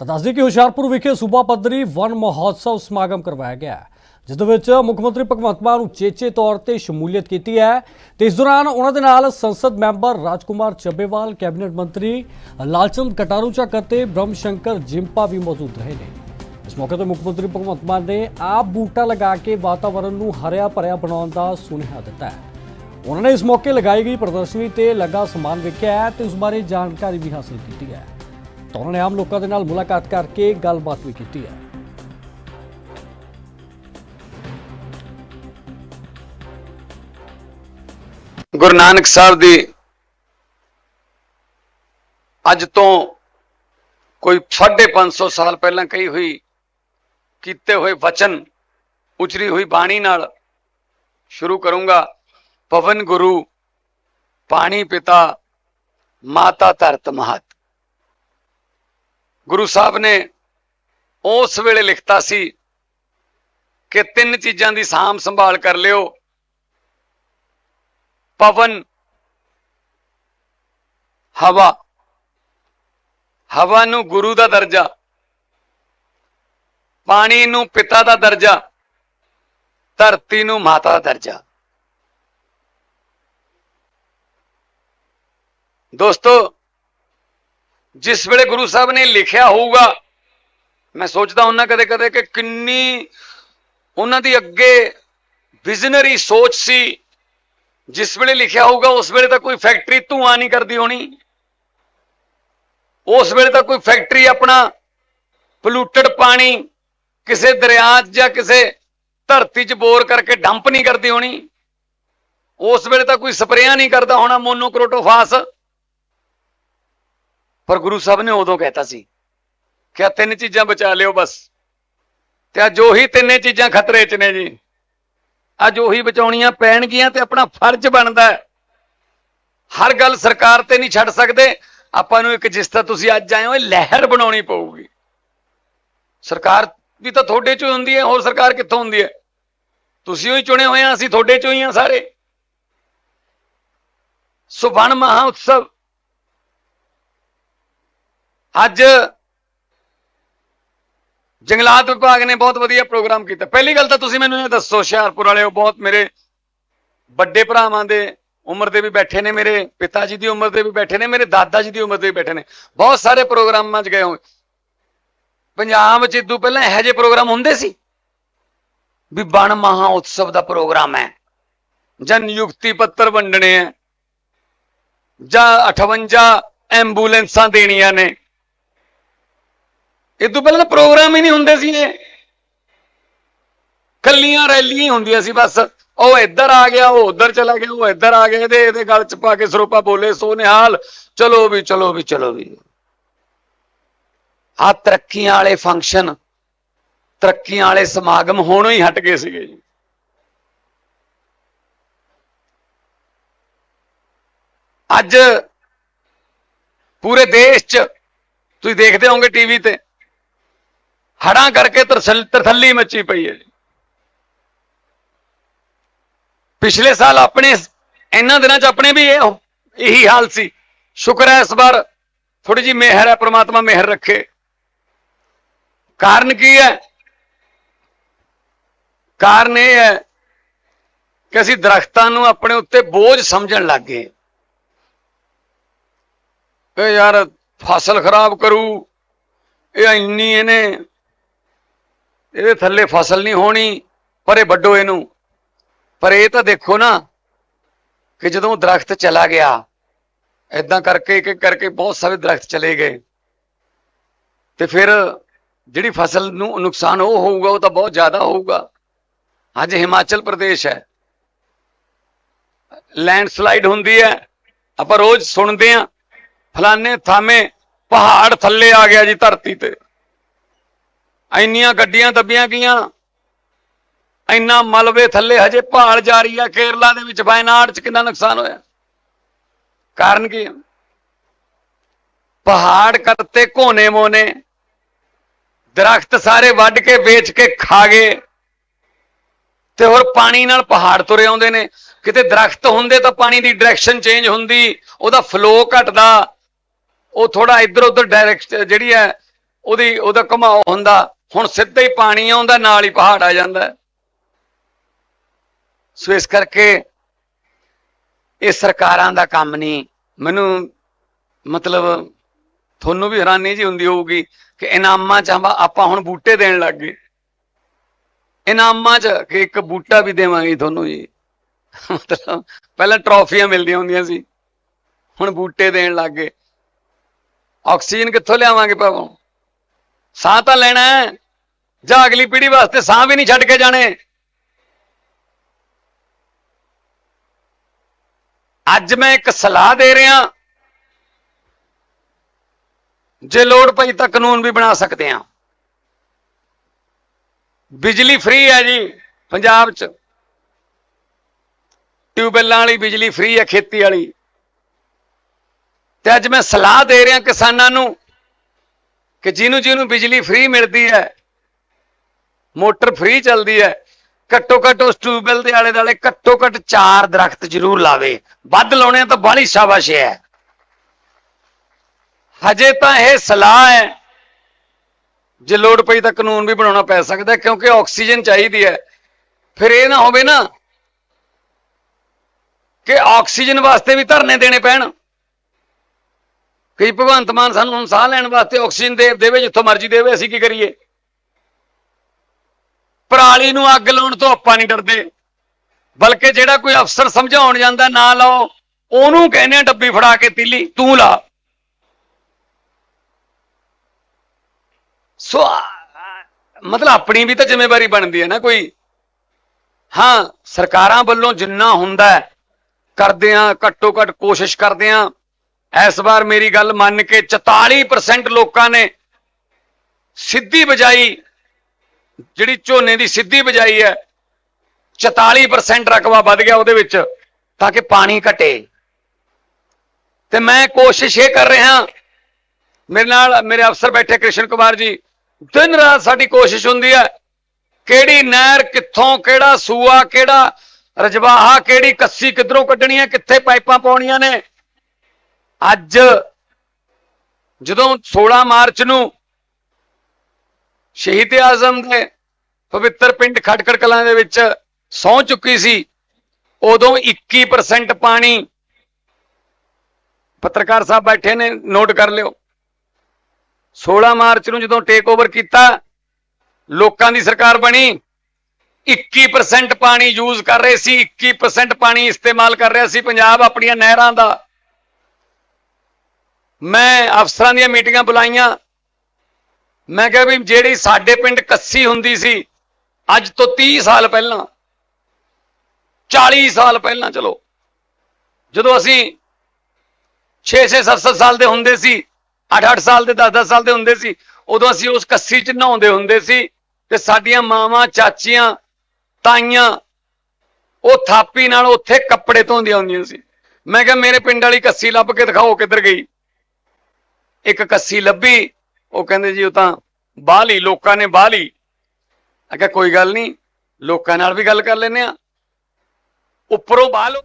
ਤਾਂ ਦੱਸਦੀ ਕਿ ਹੁਸ਼ਿਆਰਪੁਰ ਵਿਖੇ ਸੂਬਾ ਪੱਧਰੀ ਵਨ ਮਹੋਤਸਵ ਸਮਾਗਮ ਕਰਵਾਇਆ ਗਿਆ ਜਿਸ ਦੇ ਵਿੱਚ ਮੁੱਖ ਮੰਤਰੀ ਭਗਵੰਤ ਮਾਨ ਉਚੇਚੇ ਤੌਰ ਤੇ ਸ਼ਮੂਲੀਅਤ ਕੀਤੀ ਹੈ। ਤੇ ਇਸ ਦੌਰਾਨ ਉਹਨਾਂ ਦੇ ਨਾਲ ਸੰਸਦ ਮੈਂਬਰ ਰਾਜਕੁਮਾਰ ਚੱਬੇਵਾਲ, ਕੈਬਨਿਟ ਮੰਤਰੀ ਲਾਲਚੰਦ ਕਟਾਰੂ ਚੱਕ ਅਤੇ ਬ੍ਰਹਮ ਸ਼ੰਕਰ ਜਿੰਪਾ ਵੀ ਮੌਜੂਦ ਰਹੇ ਨੇ। ਇਸ ਮੌਕੇ ਤੇ ਮੁੱਖ ਮੰਤਰੀ ਭਗਵੰਤ ਮਾਨ ਨੇ ਆਪ ਬੂਟਾ ਲਗਾ ਕੇ ਵਾਤਾਵਰਣ ਨੂੰ ਹਰਿਆ ਭਰਿਆ ਬਣਾਉਣ ਦਾ ਸੁਨੇਹਾ ਦਿੱਤਾ ਹੈ। ਉਹਨਾਂ ਨੇ ਇਸ ਮੌਕੇ ਲਗਾਈ ਗਈ ਪ੍ਰਦਰਸ਼ਨੀ ਤੇ ਲੱਗਾ ਸਮਾਨ ਵੇਖਿਆ ਹੈ ਤੇ ਉਸ ਬਾਰੇ ਜਾਣਕਾਰੀ ਵੀ ਹਾਸਲ ਕੀਤੀ ਹੈ। ਤਾਂ ਉਹਨਾਂ ਨੇ ਆਮ ਲੋਕਾਂ ਦੇ ਨਾਲ ਮੁਲਾਕਾਤ ਕਰਕੇ ਗੱਲਬਾਤ ਵੀ ਕੀਤੀ ਹੈ। ਗੁਰੂ ਨਾਨਕ ਸਾਹਿਬ ਦੀ ਅੱਜ ਤੋਂ ਕੋਈ 550 ਸਾਲ ਪਹਿਲਾਂ ਕਹੀ ਹੋਈ, ਕੀਤੇ ਹੋਏ ਵਚਨ ਉਚਰੀ ਹੋਈ ਬਾਣੀ ਨਾਲ ਸ਼ੁਰੂ ਕਰੂੰਗਾ। ਪਵਨ ਗੁਰੂ, ਪਾਣੀ ਪਿਤਾ, ਮਾਤਾ ਧਰਤ ਮਹਤ। ਗੁਰੂ ਸਾਹਿਬ ਨੇ ਉਸ ਵੇਲੇ ਲਿਖਤਾ ਸੀ ਕਿ ਤਿੰਨ ਚੀਜ਼ਾਂ ਦੀ ਸਾਂਭ ਸੰਭਾਲ ਕਰ ਲਿਓ। ਪਵਨ, ਹਵਾ। ਹਵਾ ਨੂੰ ਗੁਰੂ ਦਾ ਦਰਜਾ, ਪਾਣੀ ਨੂੰ ਪਿਤਾ ਦਾ ਦਰਜਾ, ਧਰਤੀ ਨੂੰ ਮਾਤਾ ਦਾ ਦਰਜਾ। ਦੋਸਤੋ ਜਿਸ ਵੇਲੇ ਗੁਰੂ ਸਾਹਿਬ ਨੇ ਲਿਖਿਆ ਹੋਊਗਾ, ਮੈਂ ਸੋਚਦਾ ਹੁੰਨਾ ਕਦੇ ਕਦੇ ਕਿ ਕਿੰਨੀ ਉਹਨਾਂ ਦੀ ਅੱਗੇ ਵਿਜ਼ਨਰੀ ਸੋਚ ਸੀ। ਜਿਸ ਵੇਲੇ ਲਿਖਿਆ ਹੋਊਗਾ, ਉਸ ਵੇਲੇ ਤਾਂ ਕੋਈ ਫੈਕਟਰੀ ਧੂਆਂ ਨਹੀਂ ਕਰਦੀ ਹੋਣੀ। ਉਸ ਵੇਲੇ ਤਾਂ ਕੋਈ ਫੈਕਟਰੀ ਆਪਣਾ ਪੋਲੂਟਡ ਪਾਣੀ ਕਿਸੇ ਦਰਿਆ 'ਚ ਜਾਂ ਕਿਸੇ ਧਰਤੀ 'ਚ ਬੋਰ ਕਰਕੇ ਡੰਪ ਨਹੀਂ ਕਰਦੀ ਹੋਣੀ। ਉਸ ਵੇਲੇ ਤਾਂ ਕੋਈ ਸਪਰੇਆਂ ਨਹੀਂ ਕਰਦਾ ਹੋਣਾ, ਮੋਨੋਕ੍ਰੋਟੋਫਾਸ। ਪਰ ਗੁਰੂ ਸਾਹਿਬ ਨੇ ਉਦੋਂ ਕਹਿਤਾ ਸੀ ਕਿ ਆ ਤਿੰਨ ਚੀਜ਼ਾਂ ਬਚਾ ਲਿਓ ਬਸ। ਤੇ ਅੱਜ ਉਹੀ ਤਿੰਨੇ ਚੀਜ਼ਾਂ ਖਤਰੇ 'ਚ ਨੇ ਜੀ। ਅੱਜ ਉਹੀ ਬਚਾਉਣੀਆਂ ਪੈਣਗੀਆਂ ਤੇ ਆਪਣਾ ਫਰਜ਼ ਬਣਦਾ ਹੈ। ਹਰ ਗੱਲ ਸਰਕਾਰ ਤੇ ਨਹੀਂ ਛੱਡ ਸਕਦੇ। ਆਪਾਂ ਨੂੰ ਇੱਕ ਜਿਸ ਤਰ੍ਹਾਂ ਤੁਸੀਂ ਅੱਜ ਆਏ ਹੋ, ਇਹ ਲਹਿਰ ਬਣਾਉਣੀ ਪਊਗੀ। ਸਰਕਾਰ ਵੀ ਤਾਂ ਤੁਹਾਡੇ ਚੋਂ ਹੀ ਹੁੰਦੀ ਹੈ, ਹੋਰ ਸਰਕਾਰ ਕਿੱਥੋਂ ਹੁੰਦੀ ਹੈ? ਤੁਸੀਂ ਹੀ ਚੁਣੇ ਹੋਏ ਆ, ਅਸੀਂ ਤੁਹਾਡੇ ਚੋਂ ਹੀ ਆ ਸਾਰੇ। ਸੋ ਵਣ ਮਹਾ ਉਤਸਵ। ਅੱਜ ਜੰਗਲਾਤ ਵਿਭਾਗ ਨੇ ਬਹੁਤ ਵਧੀਆ ਪ੍ਰੋਗਰਾਮ ਕੀਤਾ। ਪਹਿਲੀ ਗੱਲ ਤਾਂ ਤੁਸੀਂ ਮੈਨੂੰ ਇਹ ਦੱਸੋ, ਹੁਸ਼ਿਆਰਪੁਰ ਵਾਲਿਓ, ਬਹੁਤ ਮੇਰੇ ਵੱਡੇ ਭਰਾਵਾਂ ਦੇ ਉਮਰ ਦੇ ਵੀ ਬੈਠੇ ਨੇ, ਮੇਰੇ ਪਿਤਾ ਜੀ ਦੀ ਉਮਰ ਦੇ ਵੀ ਬੈਠੇ ਨੇ, ਮੇਰੇ ਦਾਦਾ ਜੀ ਦੀ ਉਮਰ ਦੇ ਵੀ ਬੈਠੇ ਨੇ। ਬਹੁਤ ਸਾਰੇ ਪ੍ਰੋਗਰਾਮਾਂ 'ਚ ਗਏ ਹੋਏ। ਪੰਜਾਬ 'ਚ ਇਦੋਂ ਪਹਿਲਾਂ ਇਹੋ ਜਿਹੇ ਪ੍ਰੋਗਰਾਮ ਹੁੰਦੇ ਸੀ ਵੀ ਬਣ ਮਹਾ ਉਤਸਵ ਦਾ ਪ੍ਰੋਗਰਾਮ ਹੈ, ਜਾਂ ਨਿਯੁਕਤੀ ਪੱਤਰ ਵੰਡਣੇ ਆ ਜਾਂ 58 ਐਂਬੂਲੈਂਸਾਂ ਦੇਣੀਆਂ ਨੇ। ਇਹ ਤੋਂ ਪਹਿਲਾਂ ਤਾਂ ਪ੍ਰੋਗਰਾਮ ਹੀ ਨਹੀਂ ਹੁੰਦੇ ਸੀ ਇਹ। ਕੱਲੀਆਂ ਰੈਲੀਆਂ ਹੀ ਹੁੰਦੀਆਂ ਸੀ ਬਸ। ਉਹ ਇੱਧਰ ਆ ਗਿਆ, ਉਹ ਉੱਧਰ ਚਲਾ ਗਿਆ, ਉਹ ਇੱਧਰ ਆ ਗਿਆ, ਇਹਦੇ ਇਹਦੇ ਗਲ ਚ ਪਾ ਕੇ ਸਰੋਪਾ ਬੋਲੇ ਸੋ ਨਿਹਾਲ ਚਲੋ ਵੀ ਚਲੋ ਵੀ ਚਲੋ ਵੀ। ਆ ਤਰੱਕੀਆਂ ਵਾਲੇ ਫੰਕਸ਼ਨ ਤਰੱਕੀਆਂ ਵਾਲੇ ਸਮਾਗਮ ਹੋਣੋਂ ਹੀ ਹਟ ਗਏ ਸੀਗੇ ਜੀ। ਅੱਜ ਪੂਰੇ ਦੇਸ਼ 'ਚ ਤੁਸੀਂ ਦੇਖਦੇ ਹੋਵੋਗੇ ਟੀਵੀ ਤੇ ਹੜਾਂ ਕਰਕੇ ਤਰਸਲ- ਤਰਥੱਲੀ ਮੱਚੀ ਪਈ ਹੈ ਜੀ। ਪਿਛਲੇ ਸਾਲ ਆਪਣੇ ਇਹਨਾਂ ਦਿਨਾਂ 'ਚ ਆਪਣੇ ਵੀ ਇਹ ਇਹੀ ਹਾਲ ਸੀ। ਸ਼ੁਕਰ ਹੈ ਇਸ ਵਾਰ ਥੋੜੀ ਜੀ ਮਿਹਰ ਹੈ, ਪ੍ਰਮਾਤਮਾ ਮਿਹਰ ਰੱਖੇ। ਕਾਰਨ ਕੀ ਹੈ? ਕਾਰਨ ਇਹ ਹੈ ਕਿ ਅਸੀਂ ਦਰਖਤਾਂ ਨੂੰ ਆਪਣੇ ਉੱਤੇ ਬੋਝ ਸਮਝਣ ਲੱਗ ਗਏ। ਕਿ ਯਾਰ ਫਸਲ ਖਰਾਬ ਕਰੂ, ਇਹ ਇੰਨੀ ਇਹਨੇ ਇਹਦੇ ਥੱਲੇ ਫਸਲ ਨਹੀਂ ਹੋਣੀ, ਪਰ ਇਹ ਵੱਡੋ ਇਹਨੂੰ। ਪਰ ਇਹ ਤਾਂ ਦੇਖੋ ਨਾ ਕਿ ਜਦੋਂ ਦਰਖਤ ਚਲਾ ਗਿਆ ਇਦਾਂ ਕਰਕੇ ਇੱਕ ਇੱਕ ਕਰਕੇ ਬਹੁਤ ਸਾਰੇ ਦਰਖਤ ਚਲੇ ਗਏ। ਤੇ ਫਿਰ ਜਿਹੜੀ ਫਸਲ ਨੂੰ ਨੁਕਸਾਨ ਉਹ ਹੋਊਗਾ, ਉਹ ਤਾਂ ਬਹੁਤ ਜ਼ਿਆਦਾ ਹੋਊਗਾ। ਅੱਜ ਹਿਮਾਚਲ ਪ੍ਰਦੇਸ਼ ਹੈ। ਲੈਂਡਸਲਾਈਡ ਹੁੰਦੀ ਹੈ। ਆਪਾਂ ਰੋਜ਼ ਸੁਣਦੇ ਆਂ ਫਲਾਣੇ ਥਾਵੇਂ ਪਹਾੜ ਥੱਲੇ ਆ ਗਿਆ ਜੀ ਧਰਤੀ ਤੇ। ਇੰਨੀਆਂ ਗੱਡੀਆਂ ਦੱਬੀਆਂ ਗਈਆਂ। ਇੰਨਾ ਮਲਬੇ ਥੱਲੇ ਹਜੇ ਭਾਲ ਜਾਰੀ ਆ, ਕੇਰਲਾ ਦੇ ਵਿੱਚ ਵਾਇਨਾਡ ਚ ਕਿੰਨਾ ਨੁਕਸਾਨ ਹੋਇਆ? ਕਾਰਨ ਕੀ ਪਹਾੜ ਕਰਤੇ ਕੋਨੇ ਮੋਨੇ, ਦਰਖਤ ਸਾਰੇ ਵੱਢ ਕੇ, ਵੇਚ ਕੇ ਖਾ ਗਏ। ਤੇ ਹੋਰ ਪਾਣੀ ਨਾਲ ਪਹਾੜ ਤੁਰੇ ਆਉਂਦੇ ਨੇ। ਕਿਤੇ ਦਰਖਤ ਹੁੰਦੇ ਤਾਂ ਪਾਣੀ ਦੀ ਡਾਇਰੈਕਸ਼ਨ ਚੇਂਜ ਹੁੰਦੀ, ਉਹਦਾ ਫਲੋ ਘਟਦਾ। ਉਹ ਥੋੜਾ ਇੱਧਰ ਉੱਧਰ ਡਾਇਰੈਕਟ ਜਿਹੜੀ ਹੈ, ਉਹਦੀ, ਉਹਦਾ ਘੁਮਾਓ ਹੁੰਦਾ। ਹੁਣ ਸਿੱਧਾ ਹੀ ਪਾਣੀ ਆਉਂਦਾ, ਨਾਲ ਹੀ ਪਹਾੜ ਆ ਜਾਂਦਾ। ਸੋ ਇਸ ਕਰਕੇ ਇਹ ਸਰਕਾਰਾਂ ਦਾ ਕੰਮ ਨਹੀਂ। ਮੈਨੂੰ ਮਤਲਬ ਤੁਹਾਨੂੰ ਵੀ ਹੈਰਾਨੀ ਜੀ ਹੁੰਦੀ ਹੋਊਗੀ ਕਿ ਇਨਾਮਾਂ ਚ ਆਪਾਂ- ਆਪਾਂ ਹੁਣ ਬੂਟੇ ਦੇਣ ਲੱਗ ਗਏ। ਇਨਾਮਾਂ ਚ ਕਿ ਇੱਕ ਬੂਟਾ ਵੀ ਦੇਵਾਂਗੇ ਤੁਹਾਨੂੰ ਜੀ। ਮਤਲਬ ਪਹਿਲਾਂ ਟਰੋਫੀਆਂ ਮਿਲਦੀਆਂ ਹੁੰਦੀਆਂ ਸੀ। ਹੁਣ ਬੂਟੇ ਦੇਣ ਲੱਗ ਗਏ। ਆਕਸੀਜਨ ਕਿੱਥੋਂ ਲਿਆਵਾਂਗੇ ਭਾਵੋਂ? ਸਾਹ ਤਾਂ ਲੈਣਾ ਹੈ। ਜਾਂ ਅਗਲੀ ਪੀੜ੍ਹੀ ਵਾਸਤੇ ਸਾਹ ਵੀ ਨਹੀਂ ਛੱਡ ਕੇ ਜਾਣੇ। ਅੱਜ ਮੈਂ ਇੱਕ ਸਲਾਹ ਦੇ ਰਿਹਾ। ਜੇ ਲੋੜ ਪਈ ਤਾਂ ਕਾਨੂੰਨ ਵੀ ਬਣਾ ਸਕਦੇ ਹਾਂ। ਬਿਜਲੀ ਫ੍ਰੀ ਹੈ ਜੀ ਪੰਜਾਬ 'ਚ। ਟਿਊਬਵੈੱਲਾਂ ਵਾਲੀ ਬਿਜਲੀ ਫ੍ਰੀ ਹੈ ਖੇਤੀ ਵਾਲੀ। ਤੇ ਅੱਜ ਮੈਂ ਸਲਾਹ ਦੇ ਰਿਹਾ ਕਿਸਾਨਾਂ ਨੂੰ ਕਿ ਜਿਹਨੂੰ ਜਿਹਨੂੰ ਬਿਜਲੀ ਫ੍ਰੀ ਮਿਲਦੀ ਹੈ ਮੋਟਰ ਫ੍ਰੀ ਚੱਲਦੀ ਹੈ। ਘੱਟੋ ਘੱਟ ਉਸ ਟਿਊਬਵੈੱਲ ਦੇ ਆਲੇ ਦੁਆਲੇ ਘੱਟੋ ਘੱਟ ਚਾਰ ਦਰਖਤ ਜ਼ਰੂਰ ਲਾਵੇ। ਵੱਧ ਲਾਉਣੇ ਆ ਤਾਂ ਬਾਹਲੀ ਸ਼ਾਬਾਸ਼ ਹੈ। ਹਜੇ ਤਾਂ ਇਹ ਸਲਾਹ ਹੈ। ਜੇ ਲੋੜ ਪਈ ਤਾਂ ਕਾਨੂੰਨ ਵੀ ਬਣਾਉਣਾ ਪੈ ਸਕਦਾ ਕਿਉਂਕਿ ਆਕਸੀਜਨ ਚਾਹੀਦੀ ਹੈ। ਫਿਰ ਇਹ ਨਾ ਹੋਵੇ ਨਾ ਕਿ ਆਕਸੀਜਨ ਵਾਸਤੇ ਵੀ ਧਰਨੇ ਦੇਣੇ ਪੈਣ। ਕਈ ਭਗਵੰਤ ਮਾਨ ਸਾਨੂੰ ਸਾਹ ਲੈਣ ਵਾਸਤੇ ਆਕਸੀਜਨ ਦੇ ਦੇਵੇ ਜਿੱਥੋਂ ਮਰਜ਼ੀ ਦੇਵੇ, ਅਸੀਂ ਕੀ ਕਰੀਏ? ਪਰਾਲੀ ਨੂੰ ਅੱਗ ਲਾਉਣ ਤੋਂ ਆਪਾਂ ਨਹੀਂ ਡਰਦੇ। ਬਲਕਿ ਜਿਹੜਾ ਕੋਈ ਅਫਸਰ ਸਮਝਾਉਣ ਜਾਂਦਾ, ਨਾ ਲਾਓ। ਉਹਨੂੰ ਕਹਿੰਦੇ ਆ ਡੱਬੀ ਫੜਾ ਕੇ ਤੀਲੀ, ਤੂੰ ਲਾ। ਸੋ ਮਤਲਬ ਆਪਣੀ ਵੀ ਤਾਂ ਜ਼ਿੰਮੇਵਾਰੀ ਬਣਦੀ ਹੈ ਨਾ ਕੋਈ। ਹਾਂ, ਸਰਕਾਰਾਂ ਵੱਲੋਂ ਜਿੰਨਾ ਹੁੰਦਾ ਕਰਦੇ ਆ ਘੱਟੋ ਘੱਟ ਕੋਸ਼ਿਸ਼ ਕਰਦੇ ਆ ਇਸ ਵਾਰ ਮੇਰੀ ਗੱਲ ਮੰਨ ਕੇ 44% ਲੋਕਾਂ ਨੇ ਸਿੱਧੀ ਬਜਾਈ ਜਿਹੜੀ ਝੋਨੇ ਦੀ ਸਿੱਧੀ ਬਜਾਈ ਹੈ 44% ਰਕਬਾ ਵੱਧ ਗਿਆ ਉਹਦੇ ਵਿੱਚ, ਤਾਂ ਕਿ ਪਾਣੀ ਘਟੇ। ਤੇ ਮੈਂ ਕੋਸ਼ਿਸ਼ ਇਹ ਕਰ ਰਿਹਾ, ਮੇਰੇ ਨਾਲ ਮੇਰੇ ਅਫਸਰ ਬੈਠੇ ਕ੍ਰਿਸ਼ਨ ਕੁਮਾਰ ਜੀ, ਦਿਨ ਰਾਤ ਸਾਡੀ ਕੋਸ਼ਿਸ਼ ਹੁੰਦੀ ਹੈ, ਕਿਹੜੀ ਨਹਿਰ ਕਿੱਥੋਂ, ਕਿਹੜਾ ਸੂਆ, ਕਿਹੜਾ ਰਜਵਾਹਾ, ਕਿਹੜੀ ਕੱਸੀ ਕਿੱਧਰੋਂ ਕੱਢਣੀ ਹੈ, ਕਿੱਥੇ ਪਾਈਪਾਂ ਪਾਉਣੀਆਂ ਨੇ। ਅੱਜ ਜਦੋਂ 16 ਮਾਰਚ ਨੂੰ ਸ਼ਹੀਦ ਆਜ਼ਮ ਦੇ ਪਵਿੱਤਰ ਪਿੰਡ ਖਟਕੜ ਕਲਾਂ ਦੇ ਵਿੱਚ ਸੌ ਚੁੱਕੀ ਸੀ। ਉਦੋਂ 21% ਪਾਣੀ ਪੱਤਰਕਾਰ ਸਾਹਿਬ ਬੈਠੇ ਨੇ, ਨੋਟ ਕਰ ਲਿਓ। 16 ਮਾਰਚ ਨੂੰ ਜਦੋਂ ਟੇਕ ਓਵਰ ਕੀਤਾ, ਲੋਕਾਂ ਦੀ ਸਰਕਾਰ ਬਣੀ 21% ਪਾਣੀ ਯੂਜ਼ ਕਰ ਰਹੇ ਸੀ 21% ਪਾਣੀ ਇਸਤੇਮਾਲ ਕਰ ਰਿਹਾ ਸੀ ਪੰਜਾਬ ਆਪਣੀਆਂ ਨਹਿਰਾਂ ਦਾ। ਮੈਂ ਅਫਸਰਾਂ ਦੀਆਂ ਮੀਟਿੰਗਾਂ ਬੁਲਾਈਆਂ ਮੈਂ ਕਿਹਾ ਵੀ ਜਿਹੜੀ ਸਾਡੇ ਪਿੰਡ ਕੱਸੀ ਹੁੰਦੀ ਸੀ, ਅੱਜ ਤੋਂ 30 ਸਾਲ ਪਹਿਲਾਂ 40 ਸਾਲ ਪਹਿਲਾਂ ਚਲੋ, ਜਦੋਂ ਅਸੀਂ 6-6 7-7 ਸਾਲ ਦੇ ਹੁੰਦੇ ਸੀ 8-8 ਸਾਲ ਦੇ 10-10 ਸਾਲ ਦੇ ਹੁੰਦੇ ਸੀ, ਉਦੋਂ ਅਸੀਂ ਉਸ ਕੱਸੀ 'ਚ ਨਹਾਉਂਦੇ ਹੁੰਦੇ ਸੀ ਤੇ ਸਾਡੀਆਂ ਮਾਵਾਂ, ਚਾਚੀਆਂ, ਤਾਈਆਂ, ਉਹ ਥਾਪੀ ਨਾਲ ਉੱਥੇ ਕੱਪੜੇ ਧੋਂਦੀਆਂ ਹੁੰਦੀਆਂ ਸੀ। ਮੈਂ ਕਿਹਾ ਮੇਰੇ ਪਿੰਡ ਵਾਲੀ ਕੱਸੀ ਲੱਭ ਕੇ ਦਿਖਾਓ ਕਿੱਧਰ ਗਈ। ਇੱਕ ਕੱਸੀ ਲੱਭੀ ਉਹ ਕਹਿੰਦੇ ਜੀ, ਉਹ ਤਾਂ ਬਾਹਲੀ, ਲੋਕਾਂ ਨੇ ਬਾਹਲੀ। ਮੈਂ ਕਿਹਾ, ਕੋਈ ਗੱਲ ਨਹੀਂ, ਲੋਕਾਂ ਨਾਲ ਵੀ ਗੱਲ ਕਰ ਲੈਨੇ ਆ ਉੱਪਰੋਂ ਬਾਹਲ